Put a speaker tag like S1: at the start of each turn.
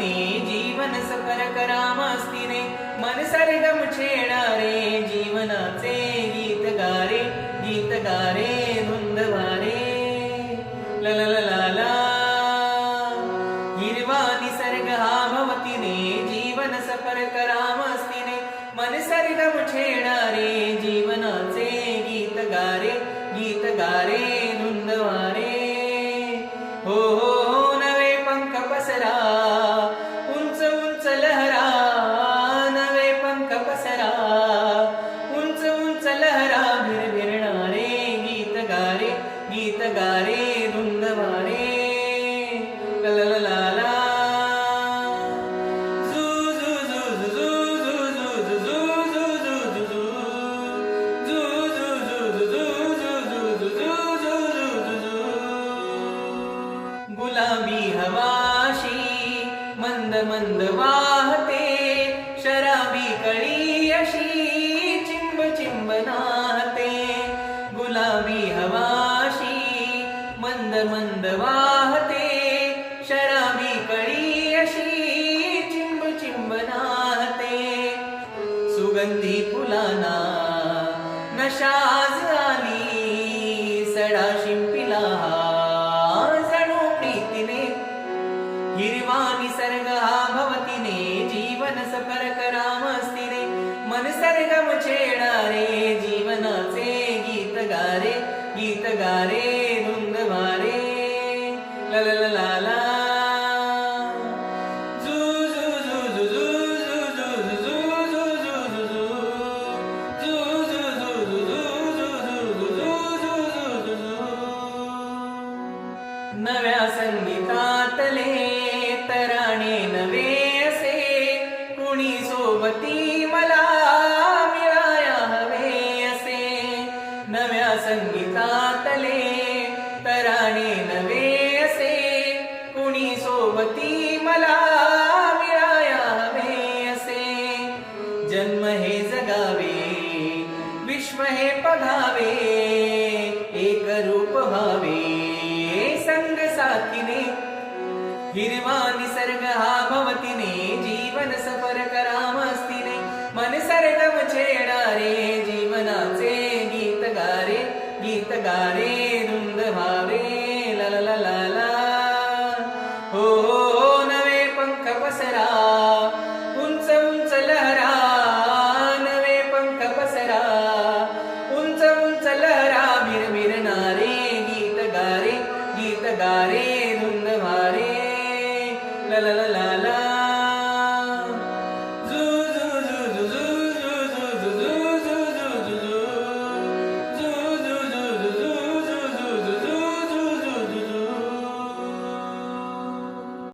S1: तुने जीवन सफर करामस्तीने मन सरगम छेणारे जीवनाचे गीत गारे गीत गारे धुंदवारे ललला हिरवा निसर्ग हा भवतीने जीवन सफर करामस्तीने मन सरगम छे गीत गारे धुंदवारे ला गुलाबी हवाशी मंद मंद वा सुगंधी फुलाना. नशाज आली सडा शिंपिला. जणू प्रीतीने हिरवा निसर्ग हा भवतीने जीवन सफर करामस्तीने मन सरगम छेडारे जी அசங்கி காத்தலே. हक्कीने हिरवा निसर्ग हा भवतीने. जीवन सफर करा मस्तीने मन सरगम छेडारे जीवनाचे गीतगारे गीतगारे ಗಾರಿ